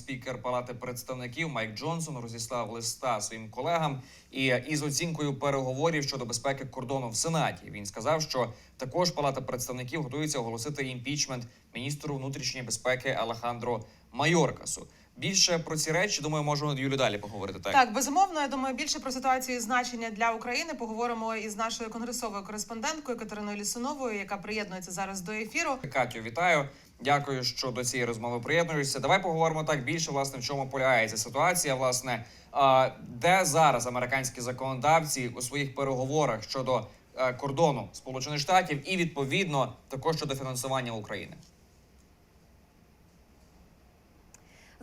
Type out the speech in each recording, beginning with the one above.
Спікер Палати представників Майк Джонсон розіслав листа своїм колегам і із оцінкою переговорів щодо безпеки кордону в Сенаті. Він сказав, що також Палата представників готується оголосити імпічмент міністру внутрішньої безпеки Алехандро Майоркасу. Більше про ці речі думаю, можемо Юлі далі поговорити. Так, Так, безумовно, я думаю, більше про ситуацію і значення для України поговоримо із нашою конгресовою кореспонденткою Катериною Лісуновою, яка приєднується зараз до ефіру. Катю, вітаю. Дякую, що до цієї розмови приєднуєшся. Давай поговоримо так більше, власне, в чому полягає ця ситуація. Власне, де зараз американські законодавці у своїх переговорах щодо е, кордону Сполучених Штатів і відповідно також щодо фінансування України.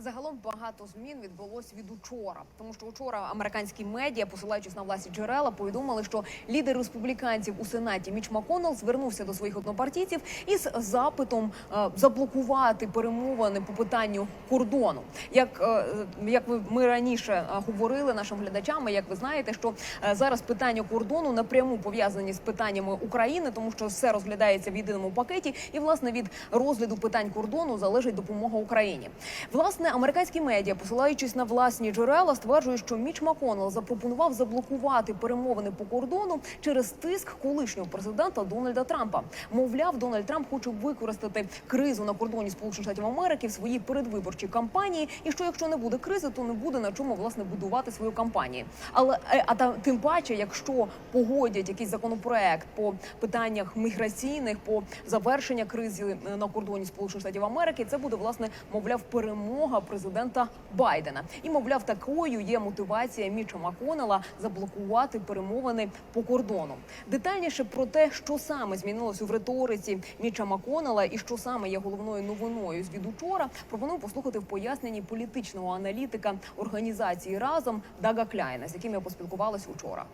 Загалом багато змін відбулось від учора, тому що учора американські медіа, посилаючись на власні джерела, повідомили, що лідер республіканців у сенаті Міч Маконел звернувся до своїх однопартійців із запитом е, заблокувати перемовини по питанню кордону. Як, е, як ми раніше е, говорили нашим глядачам, як ви знаєте, що зараз питання кордону напряму пов'язані з питаннями України, тому що все розглядається в єдиному пакеті, і власне від розгляду питань кордону залежить допомога Україні. Власне, американські медіа, посилаючись на власні джерела, стверджують, що Міч Маконел запропонував заблокувати перемовини по кордону через тиск колишнього президента Дональда Трампа. Мовляв, Дональд Трамп хоче використати кризу на кордоні Сполучених Штатів Америки в своїй передвиборчій кампанії. І що якщо не буде кризи, то не буде на чому власне будувати свою кампанію. Але е, а та тим паче, якщо погодять якийсь законопроект по питаннях міграційних, по завершення кризи е, на кордоні Сполучених Штатів Америки, це буде власне мовляв перемога президента Байдена. І мовляв, такою є мотивація Міча Маконела заблокувати перемовини по кордону. Детальніше про те, що саме змінилось у риториці Міча Маконела і що саме є головною новиною з від учора, пропоную послухати в поясненні політичного аналітика організації разом Дага Кляйна, з яким я поспілкувалася учора.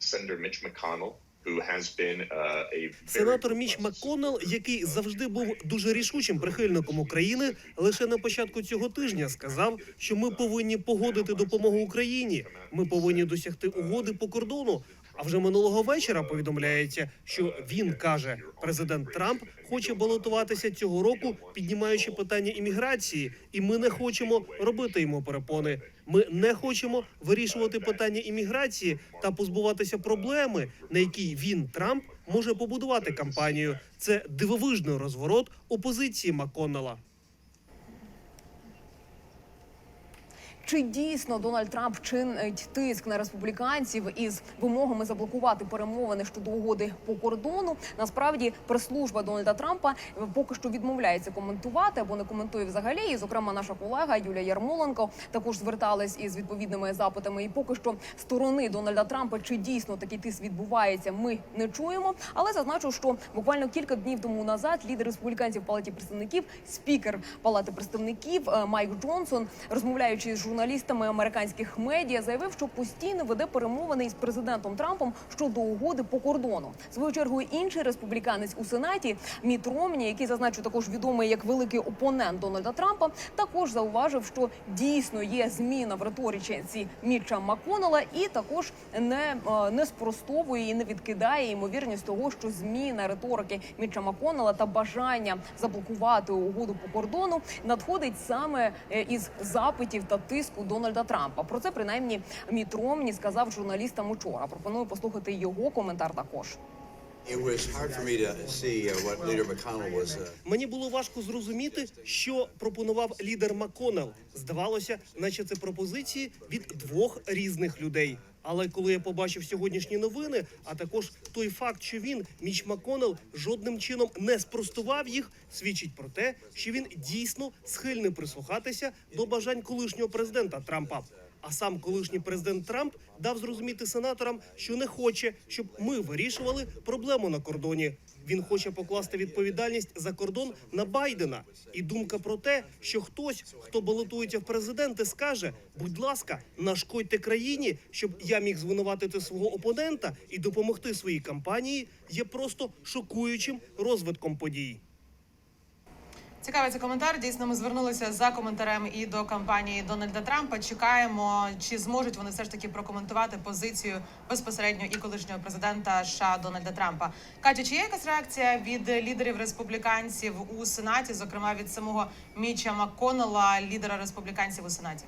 Senator Mitch McConnell, uh, Сенатор Міч МакКоннелл, який завжди був дуже рішучим прихильником України, лише на початку цього тижня сказав, що ми повинні погодити допомогу Україні. Ми повинні досягти угоди по кордону. А вже минулого вечора повідомляється, що він каже, президент Трамп хоче балотуватися цього року, піднімаючи питання імміграції, і ми не хочемо робити йому перепони. Ми не хочемо вирішувати питання імміграції та позбуватися проблеми, на якій він Трамп може побудувати кампанію. Це дивовижний розворот опозиції Макконнелла. Чи дійсно Дональд Трамп чинить тиск на республіканців із вимогами заблокувати перемовини щодо угоди по кордону? Насправді прес-служба Дональда Трампа поки що відмовляється коментувати або не коментує взагалі. І, зокрема, наша колега Юлія Ярмоленко також зверталась із відповідними запитами. І поки що сторони Дональда Трампа, чи дійсно такий тиск відбувається, ми не чуємо. Але зазначу, що буквально кілька днів тому назад лідер республіканців палаті представників, спікер палати представників е, Майк Джонсон, розмовляючи з журналістами американських медіа, заявив, що постійно веде перемовини із президентом Трампом щодо угоди по кордону. Свою чергу інший республіканець у сенаті Міт Ромні, який зазначу також відомий як великий опонент Дональда Трампа, також зауважив, що дійсно є зміна в риториці Міча Маконела, і також не, е, не спростовує і не відкидає ймовірність того, що зміна риторики Міча Маконела та бажання заблокувати угоду по кордону надходить саме е, із запитів та тиску Дональда Трампа. Про це принаймні Міт Ромні сказав журналістам учора. Пропоную послухати його коментар також. Uh. Uh, Мені було важко зрозуміти, що пропонував лідер Макконнелл. Здавалося, наче це пропозиції від двох різних людей. Але коли я побачив сьогоднішні новини, а також той факт, що він, Міч Маконел жодним чином не спростував їх, свідчить про те, що він дійсно схильний прислухатися до бажань колишнього президента Трампа. А сам колишній президент Трамп дав зрозуміти сенаторам, що не хоче, щоб ми вирішували проблему на кордоні. Він хоче покласти відповідальність за кордон на Байдена. І думка про те, що хтось, хто балотується в президенти, скаже: будь ласка, нашкодьте країні, щоб я міг звинуватити свого опонента і допомогти своїй кампанії, є просто шокуючим розвитком подій. Цікавий цей коментар. Дійсно, ми звернулися за коментарем і до кампанії Дональда Трампа. Чекаємо, чи зможуть вони все ж таки прокоментувати позицію безпосередньо і колишнього президента США Дональда Трампа. Катю, чи є якась реакція від лідерів республіканців у сенаті, зокрема від самого Міча Макконнелла, лідера республіканців у сенаті?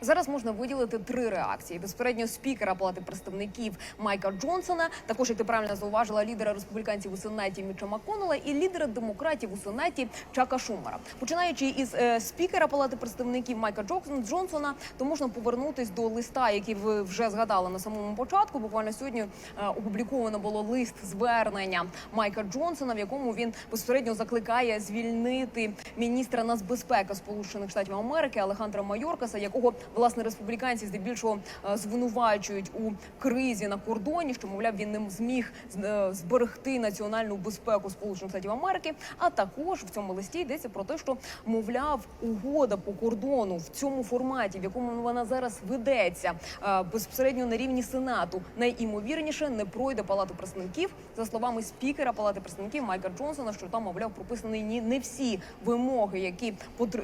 Зараз можна виділити три реакції: безпередньо спікера Палати представників Майка Джонсона, також як ти правильно зауважила, лідера республіканців у сенаті Міча Макконнелла і лідера демократів у сенаті Чака Шумера. Починаючи із е, спікера Палати представників Майка Джонсона, то можна повернутись до листа, який ви вже згадали на самому початку. Буквально сьогодні е, опубліковано було лист звернення Майка Джонсона, в якому він безпосередньо закликає звільнити міністра нацбезпеки Сполучених Штатів Америки Алехандра Майоркаса, якого власне республіканці здебільшого е, звинувачують у кризі на кордоні, що мовляв він не зміг е, зберегти національну безпеку Сполучених Штатів Америки. А також в цьому листі йдеться про те, що мовляв угода по кордону в цьому форматі, в якому вона зараз ведеться е, безпосередньо на рівні сенату, найімовірніше не пройде палату представників за словами спікера Палати представників Майка Джонсона, що там мовляв прописані ні не всі вимоги, які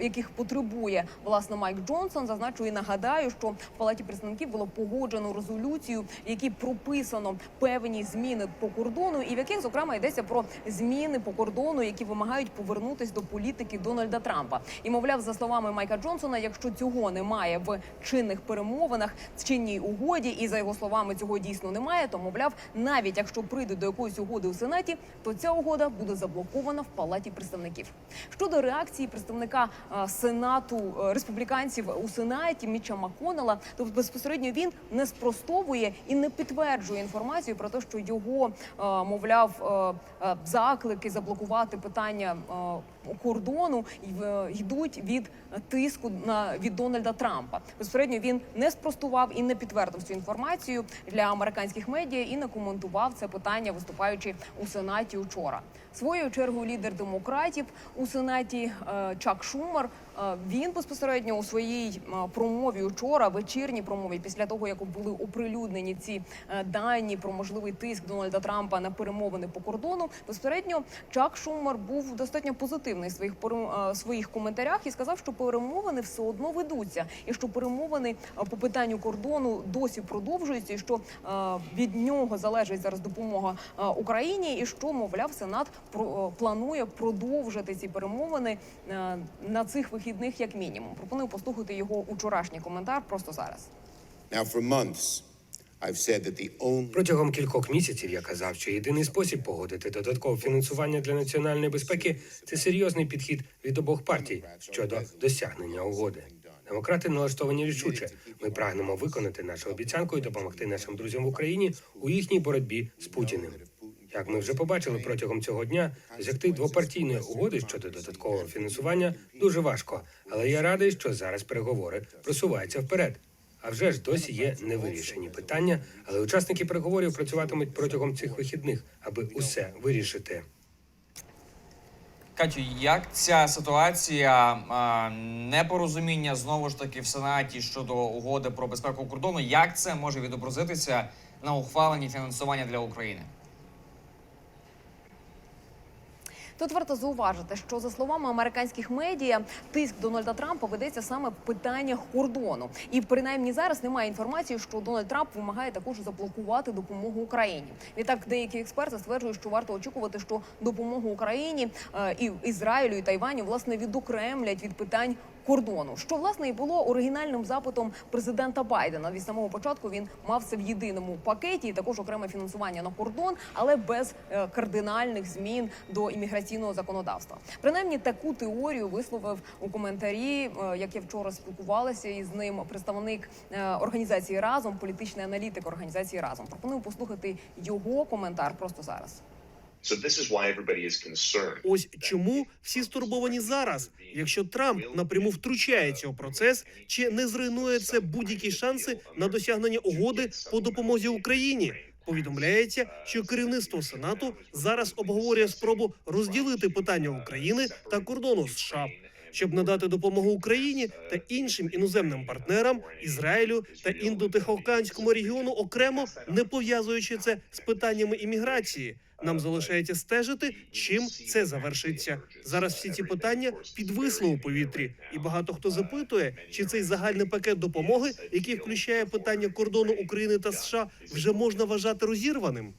яких потребує власне Майк Джонсон. Зазначу і нагадаю, що в палаті представників було погоджено резолюцію, в якій прописано певні зміни по кордону, і в яких зокрема йдеться про зміни по кордону, які вимагають повернутись до політики Дональда Трампа. І мовляв, за словами Майка Джонсона, якщо цього немає в чинних перемовинах, в чинній угоді, і за його словами цього дійсно немає, то мовляв, навіть якщо прийде до якоїсь угоди у сенаті, то ця угода буде заблокована в палаті представників. Щодо реакції представника сенату е, республіканців у сенаті Міча Маконела. то безпосередньо він не спростовує і не підтверджує інформацію про те, що його е, мовляв е, е, заклики заблокувати питання кордону йдуть від тиску на від Дональда Трампа. Безпосередньо він не спростував і не підтвердив цю інформацію для американських медіа і не коментував це питання, виступаючи у сенаті учора. Своєю чергою лідер демократів у сенаті е, Чак Шумер. е, Він безпосередньо у своїй е, промові учора, вечірній промові, після того як були оприлюднені ці дані про можливий тиск Дональда Трампа на перемовини по кордону. Безпосередньо Чак Шумер був достатньо позитивний в своїх е, своїх коментарях і сказав, що перемовини все одно ведуться, і що перемовини е, по питанню кордону досі продовжуються, і що е, від нього залежить зараз допомога Україні, і що мовляв Сенат планує продовжити ці перемовини на цих вихідних, як мінімум. Пропоную послухати його учорашній коментар просто зараз. Now, for months, Протягом кількох місяців я казав, що єдиний спосіб погодити додаткове фінансування для національної безпеки це серйозний підхід від обох партій щодо досягнення угоди. Демократи налаштовані рішуче. Ми прагнемо виконати нашу обіцянку і допомогти нашим друзям в Україні у їхній боротьбі з Путіним. Як ми вже побачили протягом цього дня, досягти двопартійної угоди щодо додаткового фінансування дуже важко. Але я радий, що зараз переговори просуваються вперед. А вже ж досі є невирішені питання, але учасники переговорів працюватимуть протягом цих вихідних, аби усе вирішити. Катю, як ця ситуація а, непорозуміння знову ж таки в сенаті щодо угоди про безпеку кордону, як це може відобразитися на ухваленні фінансування для України? Тут варто зауважити, що за словами американських медіа, тиск Дональда Трампа ведеться саме в питаннях кордону, і принаймні зараз немає інформації, що Дональд Трамп вимагає також заблокувати допомогу Україні. Відтак, деякі експерти стверджують, що варто очікувати, що допомогу Україні е, і Ізраїлю і Тайваню власне відокремлять від питань. Кордону, що власне і було оригінальним запитом президента Байдена. Від самого початку він мав це в єдиному пакеті, і також окреме фінансування на кордон, але без е, кардинальних змін до імміграційного законодавства. Принаймні таку теорію висловив у коментарі, е, як я вчора спілкувалася із ним, представник е, організації разом, політичний аналітик організації разом. Пропоную послухати його коментар просто зараз. Ось чому всі стурбовані зараз, якщо Трамп напряму втручається у процес, чи не зруйнує це будь-які шанси на досягнення угоди по допомозі Україні. Повідомляється, що керівництво Сенату зараз обговорює спробу розділити питання України та кордону США, щоб надати допомогу Україні та іншим іноземним партнерам Ізраїлю та індотихоокеанському регіону окремо, не пов'язуючи це з питаннями імміграції. Нам залишається стежити, чим це завершиться. Зараз всі ці питання підвисли у повітрі, і багато хто запитує, чи цей загальний пакет допомоги, який включає питання кордону України та США, вже можна вважати розірваним.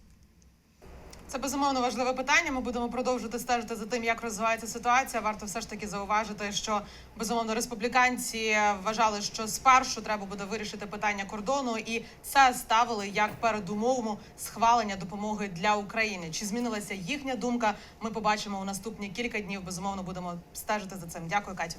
Це безумовно важливе питання. Ми будемо продовжувати стежити за тим, як розвивається ситуація. Варто все ж таки зауважити, що безумовно республіканці вважали, що спершу треба буде вирішити питання кордону, і це ставили як передумову схвалення допомоги для України. Чи змінилася їхня думка? Ми побачимо у наступні кілька днів. Безумовно, будемо стежити за цим. Дякую, Катю.